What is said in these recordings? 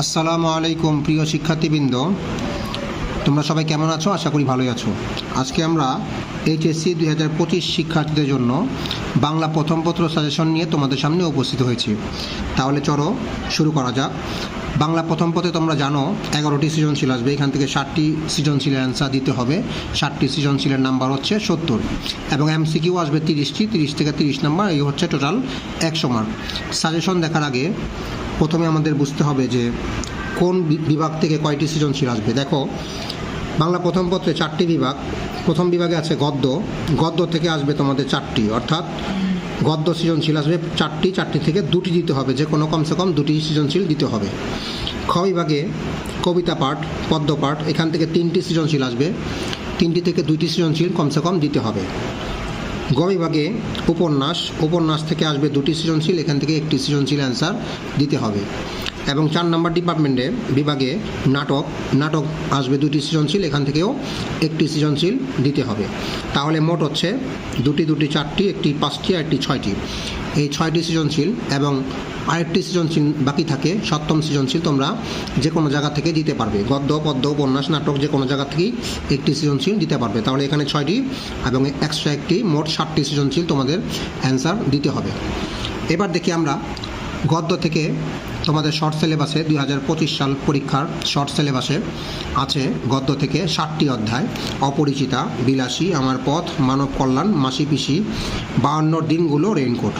আসসালামু আলাইকুম, প্রিয় শিক্ষার্থীবৃন্দ। তোমরা সবাই কেমন আছো? আশা করি ভালোই আছো। আজকে আমরা এইচএসসি দুই হাজার পঁচিশ শিক্ষার্থীদের জন্য বাংলা প্রথম পত্র সাজেশন নিয়ে তোমাদের সামনে উপস্থিত হয়েছি। তাহলে চলো শুরু করা যাক। বাংলা প্রথম পথে তোমরা জানো, এগারোটি সৃজনশীল আসবে। এখান থেকে ষাটটি সৃজনশীলের অ্যান্সার দিতে হবে। ষাটটি সৃজনশীলের নাম্বার হচ্ছে সত্তর। এবং এমসিকিউ আসবে তিরিশটি, তিরিশ থেকে তিরিশ নাম্বার এই হচ্ছে টোটাল একশো মার্ক সাজেশন দেখার আগে প্রথমে আমাদের বুঝতে হবে যে কোন বিভাগ থেকে কয়টি সৃজনশীল আসবে। দেখো, বাংলা প্রথম পত্রে চারটি বিভাগ। প্রথম বিভাগে আছে গদ্য। গদ্য থেকে আসবে তোমাদের চারটি, অর্থাৎ গদ্য সৃজনশীল আসবে। চারটি চারটি থেকে দুটি দিতে হবে। যে কোনো কমসে কম দুটি সৃজনশীল দিতে হবে। খ বিভাগে কবিতা পাঠ, পদ্য পাঠ, এখান থেকে তিনটি সৃজনশীল আসবে। তিনটি থেকে দুইটি সৃজনশীল কমসে কম দিতে হবে। গ বিভাগে উপন্যাস উপন্যাস থেকে আসবে দুটি সৃজনশীল, এখান থেকে একটি সৃজনশীল অ্যান্সার দিতে হবে। এবং চার নম্বর ডিপার্টমেন্টে বিভাগে নাটক নাটক আসবে দুটি সৃজনশীল, এখান থেকেও একটি সৃজনশীল দিতে হবে। তাহলে মোট হচ্ছে দুটি দুটি, চারটি, একটি পাঁচটি আর একটি ছয়টি। এই ছয়টি সৃজনশীল এবং আরেকটি সৃজনশীল বাকি থাকে, সপ্তম সৃজনশীল তোমরা যে কোনো জায়গা থেকে দিতে পারবে। গদ্য, পদ্য, উপন্যাস, নাটক যে কোনো জায়গা থেকেই একটি সৃজনশীল দিতে পারবে। তাহলে এখানে ছয়টি এবং এক্সট্রা একটি, মোট ষাটটি সৃজনশীল তোমাদের অ্যান্সার দিতে হবে। এবার দেখি আমরা গদ্য থেকে তোমাদের শর্ট সিলেবাসে দুই হাজার পঁচিশ সাল পরীক্ষার শর্ট সিলেবাসে আছে গদ্য থেকে ষাটটি অধ্যায়। অপরিচিতা, বিলাসী, আমার পথ, মানব কল্যাণ, মাসি পিসি, বাহান্ন দিনগুলো রেইনকোট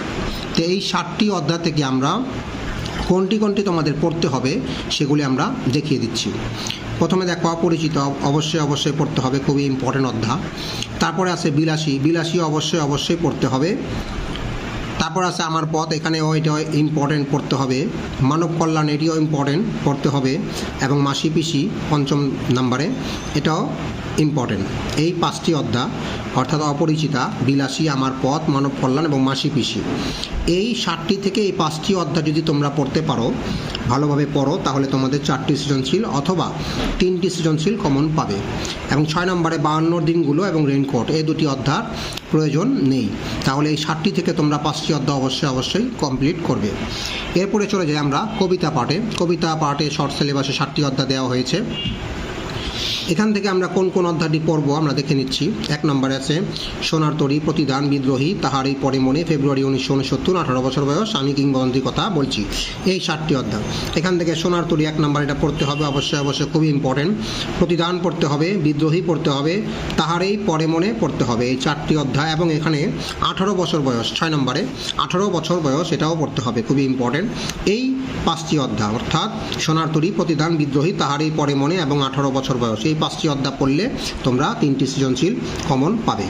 তো এই ষাটটি অধ্যায় থেকে আমরা কোনটি কোনটি তোমাদের পড়তে হবে সেগুলি আমরা দেখিয়ে দিচ্ছি। প্রথমে দেখো অপরিচিত, অবশ্যই অবশ্যই পড়তে হবে, খুবই ইম্পর্টেন্ট অধ্যায়। তারপরে আছে বিলাসী বিলাসী অবশ্যই অবশ্যই পড়তে হবে। তারপর আছে আমার পথ এখানেও এটা ইম্পর্টেন্ট পড়তে হবে। মানব কল্যাণ, এটিও ইম্পর্টেন্ট পড়তে হবে। এবং মাসি পিসি পঞ্চম নাম্বারে, এটাও ইম্পর্টেন্ট এই পাঁচটি অধ্যায়, অর্থাৎ অপরিচিতা, বিলাসী, আমার পথ, মানব কল্যাণ এবং মাসি পিসি। এই ষাটটি থেকে এই পাঁচটি অধ্যায় যদি তোমরা পড়তে পারো, ভালোভাবে পড়ো, তাহলে তোমাদের চারটি সৃজনশীল অথবা তিনটি সৃজনশীল কমন পাবে। এবং ছয় নম্বরে বাহান্ন দিনগুলো এবং রেইনকোট এই দুটি অধ্যার প্রয়োজন নেই। তাহলে এই ষাটটি থেকে তোমরা পাঁচটি অধ্যায় অবশ্যই অবশ্যই কমপ্লিট করবে। এরপরে চলে যাই আমরা কবিতা পাঠে। কবিতা পাঠে শর্ট সিলেবাসে ষাটটি অধ্যায় দেওয়া হয়েছে। এখান থেকে আমরা কোন কোন অধ্যায়টি পড়ব আমরা দেখে নিচ্ছি। এক নম্বরে আছে, সোনার তরী, প্রতিদান, বিদ্রোহী, তাহারই পরে মনে, ফেব্রুয়ারি উনিশশো উনসত্তর, আঠারো বছর বয়স আমি কিংবদন্তি কথা বলছি। এই ষাটটি অধ্যায়। এখান থেকে সোনার তরী এক নম্বর এটা পড়তে হবে, অবশ্যই অবশ্যই খুবই ইম্পর্টেন্ট প্রতিদান পড়তে হবে, বিদ্রোহী পড়তে হবে, তাহারই পরে মনে পড়তে হবে। এই চারটি অধ্যায় এবং এখানে আঠারো বছর বয়স, ছয় নম্বরে আঠারো বছর বয়স এটাও পড়তে হবে, খুবই ইম্পর্টেন্ট এই পাঁচটি অধ্যায়, অর্থাৎ সোনার তরী, প্রতিদান, বিদ্রোহী, তাহারই পরে মনে এবং আঠারো বছর বয়স এই পাঁচটি অধ্যায় পড়লে তোমরা তিনটি সৃজনশীল কমন পাবে।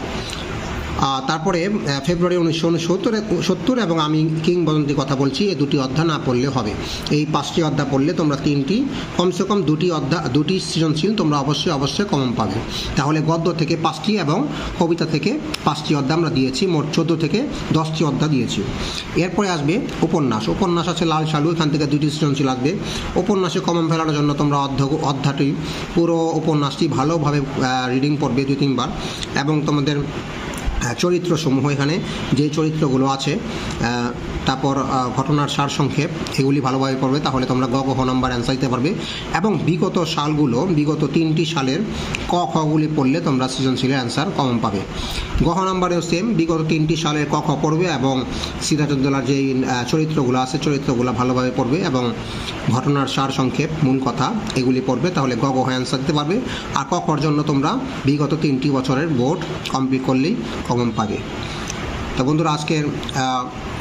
তারপরে ফেব্রুয়ারি উনিশশো উনসত্তর, সত্তর এবং আমি কিংবদন্তি কথা বলছি এই দুটি অধ্যায় না পড়লে হবে। এই পাঁচটি অধ্যায় পড়লে তোমরা তিনটি, কমসে কম দুটি অধ্যায়, দুটি সৃজনশীল তোমরা অবশ্যই অবশ্যই কমন পাবে। তাহলে গদ্য থেকে পাঁচটি এবং কবিতা থেকে পাঁচটি অধ্যায় আমরা দিয়েছি, মোট চোদ্দ থেকে দশটি অধ্যায় দিয়েছি। এরপরে আসবে উপন্যাস। উপন্যাস আছে লাল সালু এখান থেকে দুটি সৃজনশীল আসবে। উপন্যাসে কমন ফেলানোর জন্য তোমরা অধ্য, অধ্যায়টি, পুরো উপন্যাসটি ভালোভাবে রিডিং পড়বে দুই, তিনবার এবং তোমাদের চরিত্রসমূহ এখানে, যে চরিত্রগুলো আছে তারপর ঘটনার সার সংক্ষেপ এগুলি ভালোভাবে পড়বে, তাহলে তোমরা গ গ নাম্বার অ্যান্সার দিতে পারবে। এবং বিগত সালগুলো, বিগত তিনটি সালের ক খগুলি পড়লে তোমরা সৃজনশীলের অ্যান্সার কমন পাবে। গহ নাম্বারেও সেম বিগত তিনটি সালের ক, খ পড়বে এবং সিরাজউদ্দৌলার যেই চরিত্রগুলো আছে, চরিত্রগুলো ভালোভাবে পড়বে এবং ঘটনার সার সংক্ষেপ মূল কথা, এগুলি পড়বে, তাহলে গ গ অ্যান্সার দিতে পারবে। আর ক খর জন্য তোমরা বিগত তিনটি বছরের বোর্ড কমপ্লিট করলেই কমন পাবে। তো বন্ধুরা, আজকের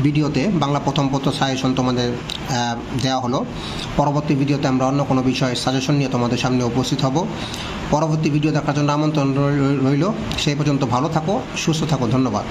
ভিডিওতে বাংলা প্রথম পত্র সাজেশন তোমাদের দেওয়া হলো। পরবর্তী ভিডিওতে আমরা অন্য কোনো বিষয়ে সাজেশন নিয়ে তোমাদের সামনে উপস্থিত হব। পরবর্তী ভিডিও দেখার জন্য আমন্ত্রণ রইল। সেই পর্যন্ত ভালো থাকো, সুস্থ থাকো, ধন্যবাদ।